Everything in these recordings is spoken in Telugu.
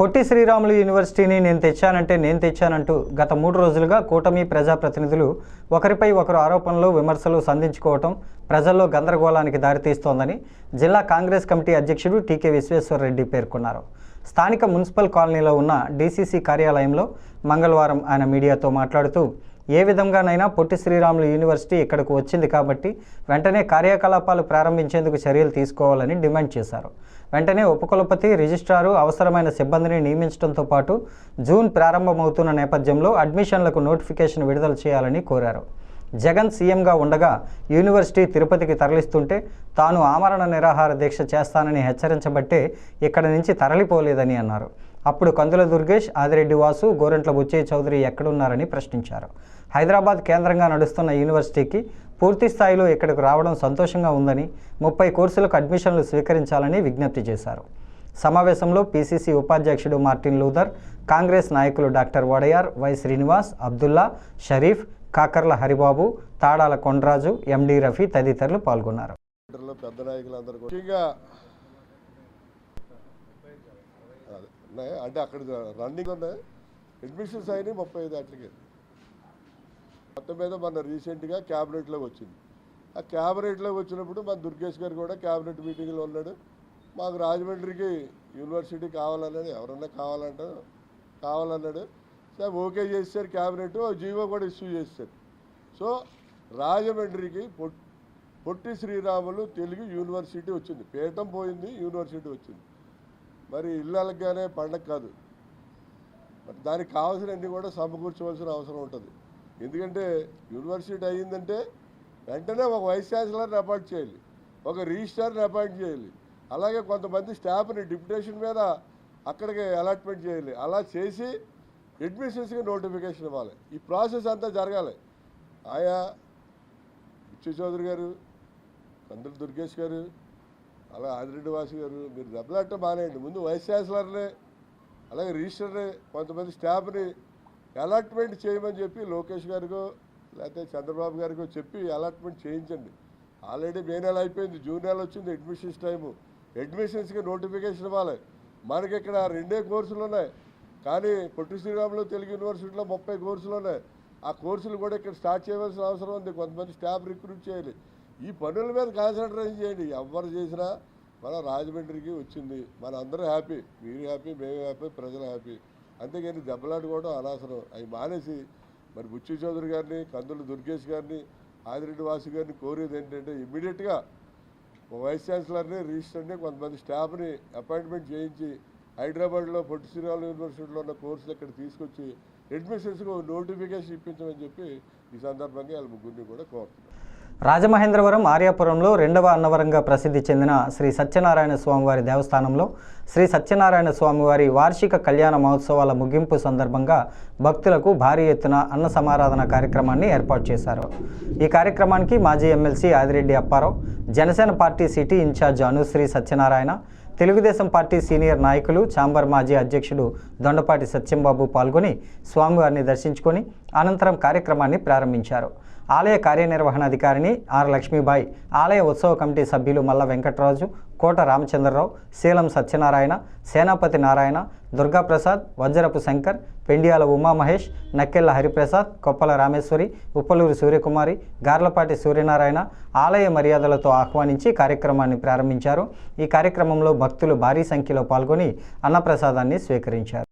పొట్టి శ్రీరాములు యూనివర్సిటీని నేను తెచ్చానంటే నేను తెచ్చానంటూ గత మూడు రోజులుగా కూటమి ప్రజాప్రతినిధులు ఒకరిపై ఒకరు ఆరోపణలు విమర్శలు సంధించుకోవటం ప్రజల్లో గందరగోళానికి దారితీస్తోందని జిల్లా కాంగ్రెస్ కమిటీ అధ్యక్షుడు టీకే విశ్వేశ్వరరెడ్డి పేర్కొన్నారు. స్థానిక మున్సిపల్ కాలనీలో ఉన్న డీసీసీ కార్యాలయంలో మంగళవారం ఆయన మీడియాతో మాట్లాడుతూ ఏ విధంగానైనా పొట్టి శ్రీరాములు యూనివర్సిటీ ఇక్కడకు వచ్చింది కాబట్టి వెంటనే కార్యకలాపాలు ప్రారంభించేందుకు చర్యలు తీసుకోవాలని డిమాండ్ చేశారు. వెంటనే ఉపకులపతి రిజిస్ట్రారు అవసరమైన సిబ్బందిని నియమించడంతో పాటు జూన్ ప్రారంభమవుతున్న నేపథ్యంలో అడ్మిషన్లకు నోటిఫికేషన్ విడుదల చేయాలని కోరారు. జగన్ సీఎంగా ఉండగా యూనివర్సిటీ తిరుపతికి తరలిస్తుంటే తాను ఆమరణ నిరాహార దీక్ష చేస్తానని హెచ్చరించబట్టే ఇక్కడి నుంచి తరలిపోలేదని అన్నారు. అప్పుడు కందుల దుర్గేష్ ఆదిరెడ్డి వాసు గోరెంట్ల బుచ్చయ్య చౌదరి ఎక్కడున్నారని ప్రశ్నించారు. హైదరాబాద్ కేంద్రంగా నడుస్తున్న యూనివర్సిటీకి పూర్తి స్థాయిలో ఇక్కడకు రావడం సంతోషంగా ఉందని ముప్పై కోర్సులకు అడ్మిషన్లు స్వీకరించాలని విజ్ఞప్తి చేశారు. సమావేశంలో పీసీసీ ఉపాధ్యక్షుడు మార్టిన్ లూథర్ కాంగ్రెస్ నాయకులు doctor Vadayar Y Srinivas Abdullah Sharif Kakarla Haribabu Tadala Kondaraju M D Rafi తదితరులు పాల్గొన్నారు. పెద్ద నాయకులందరూ ముఖ్యంగా ఉన్నాయి. అంటే అక్కడ రన్నింగ్ ఉన్నాయి అడ్మిషన్స్ అయినాయి ముప్పై ఐదు అట్లకే మొత్తం మీద మన రీసెంట్గా క్యాబినెట్లోకి వచ్చింది. ఆ క్యాబినెట్లోకి వచ్చినప్పుడు మన దుర్గేష్ గారు కూడా క్యాబినెట్ మీటింగ్లో ఉన్నాడు. మాకు రాజమండ్రికి యూనివర్సిటీ కావాలన్నాడు ఎవరన్నా కావాలంట కావాలన్నాడు. సార్ ఓకే చేశారు క్యాబినెట్ జీవో కూడా ఇష్యూ చేశారు సో రాజమండ్రికి పొట్టి శ్రీరాములు తెలుగు యూనివర్సిటీ వచ్చింది. పీఠం పోయింది యూనివర్సిటీ వచ్చింది. మరి ఇళ్ళగానే పండగ కాదు. మరి దానికి కావాల్సినవన్నీ కూడా సమకూర్చవలసిన అవసరం ఉంటుంది. ఎందుకంటే యూనివర్సిటీ అయ్యిందంటే వెంటనే ఒక వైస్ ఛాన్సలర్ని అపాయింట్ చేయాలి. ఒక రిజిస్ట్రార్ని అపాయింట్ చేయాలి. అలాగే కొంతమంది స్టాఫ్ని డిప్యుటేషన్ మీద అక్కడికి అలాట్మెంట్ చేయాలి. అలా చేసి అడ్మిషన్స్కి నోటిఫికేషన్ ఇవ్వాలి. ఈ ప్రాసెస్ అంతా జరగాలి. ఆయా విచ్చు చౌదరి గారు కందుల దుర్గేష్ గారు అలా ఆదిరెడ్డి వాసు గారు మీరు దెబ్బలాట మానేయండి. ముందు వైస్ ఛాన్సలర్ని అలాగే రిజిస్టర్ని కొంతమంది స్టాఫ్ని అలాట్మెంట్ చేయమని చెప్పి లోకేష్ గారికో లేకపోతే చంద్రబాబు గారికో చెప్పి అలాట్మెంట్ చేయించండి. ఆల్రెడీ మే నెల అయిపోయింది జూన్ నెల వచ్చింది అడ్మిషన్స్ టైము. అడ్మిషన్స్కి నోటిఫికేషన్ ఇవ్వాలి. మనకి ఇక్కడ రెండే కోర్సులు ఉన్నాయి. కానీ పొట్టి శ్రీరాములు తెలుగు యూనివర్సిటీలో ముప్పై కోర్సులు ఉన్నాయి. ఆ కోర్సులు కూడా ఇక్కడ స్టార్ట్ చేయవలసిన అవసరం ఉంది. కొంతమంది స్టాఫ్ రిక్రూట్ చేయాలి. ఈ పనుల మీద కాన్సన్ట్రేషన్ చేయండి. ఎవరు చేసినా మన రాజమండ్రికి వచ్చింది. మన అందరూ హ్యాపీ. మీరు హ్యాపీ మేము హ్యాపీ ప్రజలు హ్యాపీ. అంతేగాని దెబ్బలాడుకోవడం అనవసరం. అవి మానేసి మరి బుచ్చి చౌదరి గారిని కందులు దుర్గేష్ గారిని ఆదిరెడ్డి వాసు గారిని కోరేది ఏంటంటే ఇమ్మీడియట్గా వైస్ ఛాన్సలర్ని రిజిస్టర్ని కొంతమంది స్టాఫ్ని అపాయింట్మెంట్ చేయించి హైదరాబాద్లో పొట్టి శ్రీరాములు యూనివర్సిటీలో ఉన్న కోర్సులు ఇక్కడ తీసుకొచ్చి అడ్మిషన్స్కి నోటిఫికేషన్ ఇప్పించమని చెప్పి ఈ సందర్భంగా వాళ్ళ ముగ్గురిని కూడా కోరుతున్నాను రాజమహేంద్రవరం ఆర్యాపురంలో రెండవ అన్నవరంగా ప్రసిద్ధి చెందిన శ్రీ సత్యనారాయణ స్వామివారి దేవస్థానంలో శ్రీ సత్యనారాయణ స్వామివారి వార్షిక కళ్యాణ మహోత్సవాల ముగింపు సందర్భంగా భక్తులకు భారీ ఎత్తున అన్న సమారాధన కార్యక్రమాన్ని ఏర్పాటు చేశారు. ఈ కార్యక్రమానికి మాజీ MLC Adireddy Apparao Janasena party city in-charge Anusri Satyanarayana Telugudesam party senior నాయకులు చాంబర్ మాజీ అధ్యక్షుడు దొండపాటి సత్యంబాబు పాల్గొని స్వామివారిని దర్శించుకొని అనంతరం కార్యక్రమాన్ని ప్రారంభించారు. ఆలయ కార్యనిర్వహణాధికారిని ఆర్ లక్ష్మీబాయి ఆలయ ఉత్సవ కమిటీ సభ్యులు మల్ల వెంకటరాజు కోట రామచంద్రరావు శీలం సత్యనారాయణ సేనాపతి నారాయణ దుర్గాప్రసాద్ వజ్రపు శంకర్ పెండియాల ఉమామహేష్ నక్కెళ్ళ హరిప్రసాద్ కొప్పల రామేశ్వరి ఉప్పలూరి సూర్యకుమారి గార్లపాటి సూర్యనారాయణ ఆలయ మర్యాదలతో ఆహ్వానించి కార్యక్రమాన్ని ప్రారంభించారు. ఈ కార్యక్రమంలో భక్తులు భారీ సంఖ్యలో పాల్గొని అన్నప్రసాదాన్ని స్వీకరించారు.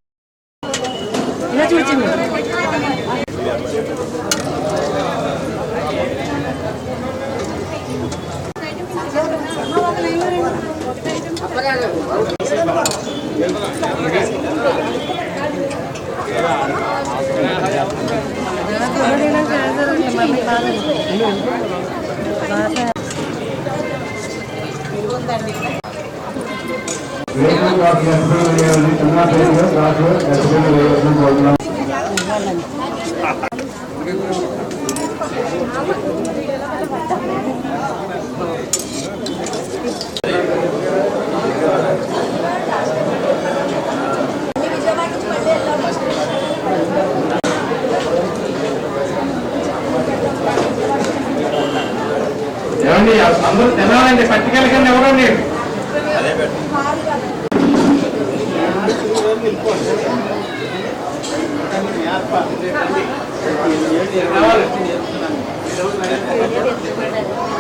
ఇలా చూచింది అందరూ తినాలండి పట్టుకెళ్ళకండి ఎవరండి? ఇంటికి